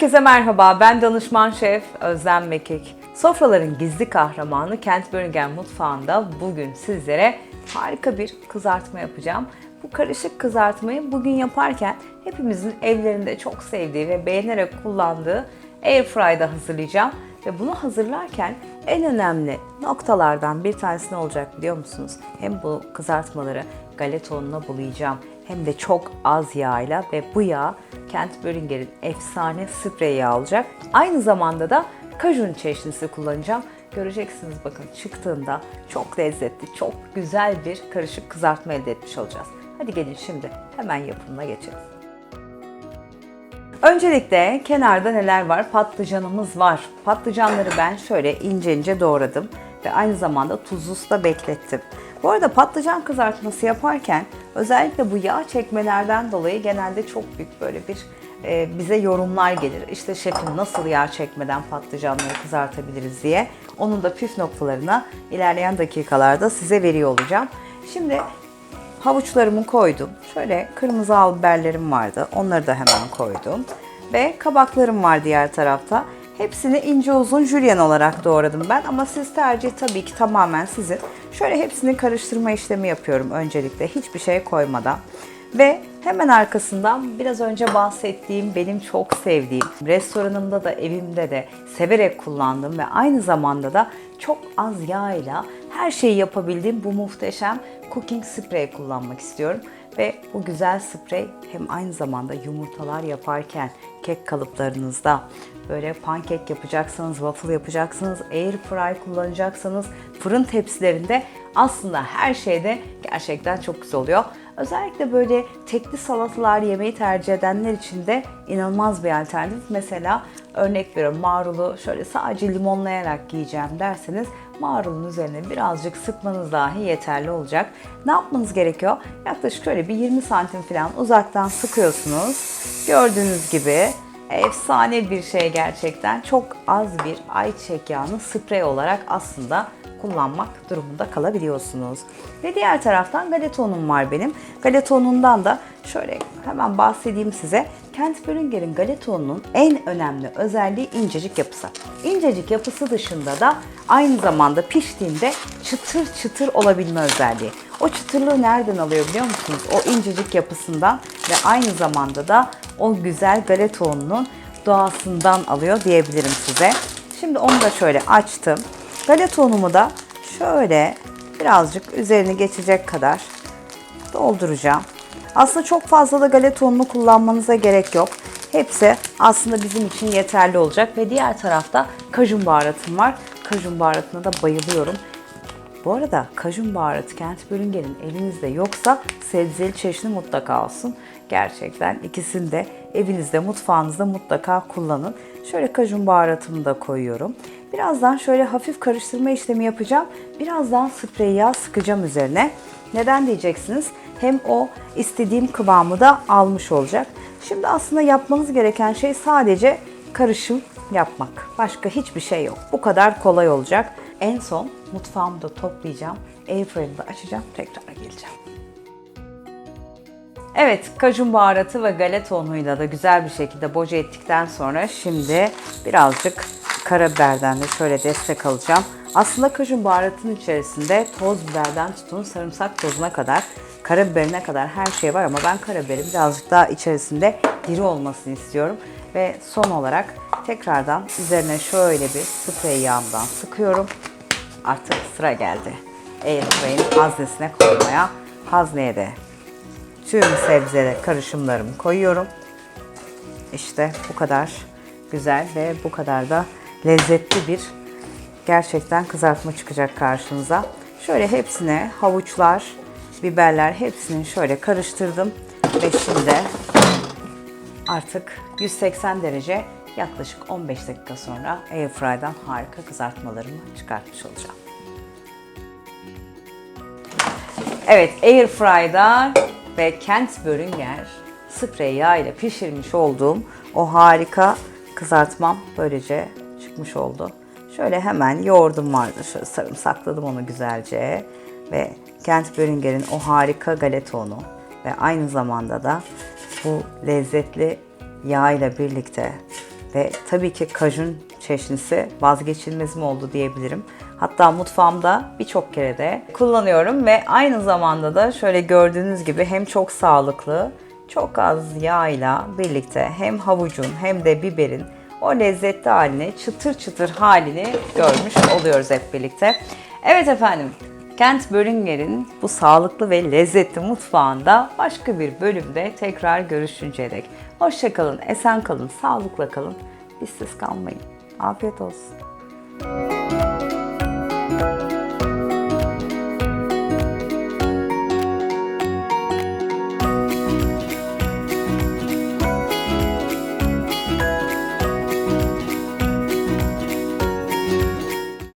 Herkese merhaba, ben danışman şef Özlem Mekik. Sofraların gizli kahramanı Kent Böringen Mutfağı'nda bugün sizlere harika bir kızartma yapacağım. Bu karışık kızartmayı bugün yaparken hepimizin evlerinde çok sevdiği ve beğenerek kullandığı Airfry'da hazırlayacağım. Ve bunu hazırlarken en önemli noktalardan bir tanesi ne olacak biliyor musunuz? Hem bu kızartmaları galeta ununa bulayacağım hem de çok az yağıyla ve bu yağ Kent Böringer'in efsane sprey yağı olacak. Aynı zamanda da kajun çeşnisi kullanacağım. Göreceksiniz bakın çıktığında çok lezzetli, çok güzel bir karışık kızartma elde etmiş olacağız. Hadi gelin şimdi hemen yapımına geçelim. Öncelikle kenarda neler var? Patlıcanımız var. Patlıcanları ben şöyle ince ince doğradım ve aynı zamanda tuzlu suda beklettim. Bu arada patlıcan kızartması yaparken özellikle bu yağ çekmelerden dolayı genelde çok büyük böyle bir e, bize yorumlar gelir. İşte şefim nasıl yağ çekmeden patlıcanları kızartabiliriz diye. Onun da püf noktalarına ilerleyen dakikalarda size veriyor olacağım. Şimdi havuçlarımı koydum. Şöyle kırmızı al biberlerim vardı. Onları da hemen koydum. Ve kabaklarım var diğer tarafta. Hepsini ince uzun jülyen olarak doğradım ben ama siz tercih tabii ki tamamen sizin. Şöyle hepsini karıştırma işlemi yapıyorum öncelikle hiçbir şey koymadan. Ve hemen arkasından biraz önce bahsettiğim benim çok sevdiğim restoranımda da evimde de severek kullandığım ve aynı zamanda da çok az yağ her şeyi yapabildiğim bu muhteşem cooking spray kullanmak istiyorum. Ve bu güzel sprey hem aynı zamanda yumurtalar yaparken kek kalıplarınızda böyle pankek yapacaksanız, waffle yapacaksınız, air fry kullanacaksanız fırın tepsilerinde aslında her şeyde gerçekten çok güzel oluyor. Özellikle böyle tekli salatalar yemeyi tercih edenler için de inanılmaz bir alternatif. Mesela örnek veriyorum marulu şöyle sadece limonlayarak yiyeceğim derseniz marulun üzerine birazcık sıkmanız dahi yeterli olacak. Ne yapmanız gerekiyor? Yaklaşık şöyle bir 20 santim falan uzaktan sıkıyorsunuz. Gördüğünüz gibi efsane bir şey gerçekten. Çok az bir ayçiçek yağını sprey olarak aslında kullanmak durumunda kalabiliyorsunuz. Ve diğer taraftan galeta unum var benim. Galeta unundan da şöyle hemen bahsedeyim size. Kent Böringer'in galeta ununun en önemli özelliği incecik yapısı. İncecik yapısı dışında da aynı zamanda piştiğinde çıtır çıtır olabilme özelliği. O çıtırlığı nereden alıyor biliyor musunuz? O incecik yapısından ve aynı zamanda da o güzel galeta ununun doğasından alıyor diyebilirim size. Şimdi onu da şöyle açtım. Galeta unumu da şöyle birazcık üzerini geçecek kadar dolduracağım. Aslında çok fazla da galeta ununu kullanmanıza gerek yok. Hepsi aslında bizim için yeterli olacak ve diğer tarafta kajun baharatım var. Kajun baharatına da bayılıyorum. Bu arada kajun baharatı Kent Bölüngen'in elinizde yoksa sebzeli çeşni mutlaka olsun. Gerçekten ikisini de evinizde, mutfağınızda mutlaka kullanın. Şöyle kajun baharatımı da koyuyorum. Birazdan şöyle hafif karıştırma işlemi yapacağım. Birazdan sprey yağ sıkacağım üzerine. Neden diyeceksiniz? Hem o istediğim kıvamı da almış olacak. Şimdi aslında yapmanız gereken şey sadece karışım yapmak. Başka hiçbir şey yok. Bu kadar kolay olacak. En son mutfağımı da toplayacağım. Airfryer'ı açacağım. Tekrar geleceğim. Evet, kajun baharatı ve galeta unuyla da güzel bir şekilde boca ettikten sonra şimdi birazcık karabiberden de şöyle destek alacağım. Aslında kajun baharatının içerisinde toz biberden tutun sarımsak tozuna kadar, karabiberine kadar her şey var ama ben karabiberi birazcık daha içerisinde diri olmasını istiyorum. Ve son olarak tekrardan üzerine şöyle bir sprey yağımdan sıkıyorum. Artık sıra geldi. Airfryer'in haznesine koymaya. Hazneye de tüm sebze karışımlarımı koyuyorum. İşte bu kadar güzel ve bu kadar da lezzetli bir gerçekten kızartma çıkacak karşınıza. Şöyle hepsine havuçlar, biberler hepsini şöyle karıştırdım ve şimdi artık 180 derece yaklaşık 15 dakika sonra Airfryer'dan harika kızartmalarımı çıkartmış olacağım. Evet, Airfryer'da ve Kent Böringer sprey yağ ile pişirmiş olduğum o harika kızartmam böylece çıkmış oldu. Şöyle hemen yoğurdum vardı. Şöyle sarımsakladım onu güzelce. Ve Kent Böringer'in o harika galeta unu ve aynı zamanda da bu lezzetli yağ ile birlikte Ve tabii ki kajun çeşnisi vazgeçilmezim oldu diyebilirim. Hatta mutfağımda birçok kere de kullanıyorum ve aynı zamanda da şöyle gördüğünüz gibi hem çok sağlıklı, çok az yağıyla birlikte hem havucun hem de biberin o lezzetli halini, çıtır çıtır halini görmüş oluyoruz hep birlikte. Evet efendim, Kent Böringer'in bu sağlıklı ve lezzetli mutfağında başka bir bölümde tekrar görüşünceye dek. Hoşçakalın, esen kalın, sağlıkla kalın, bizsiz kalmayın. Afiyet olsun.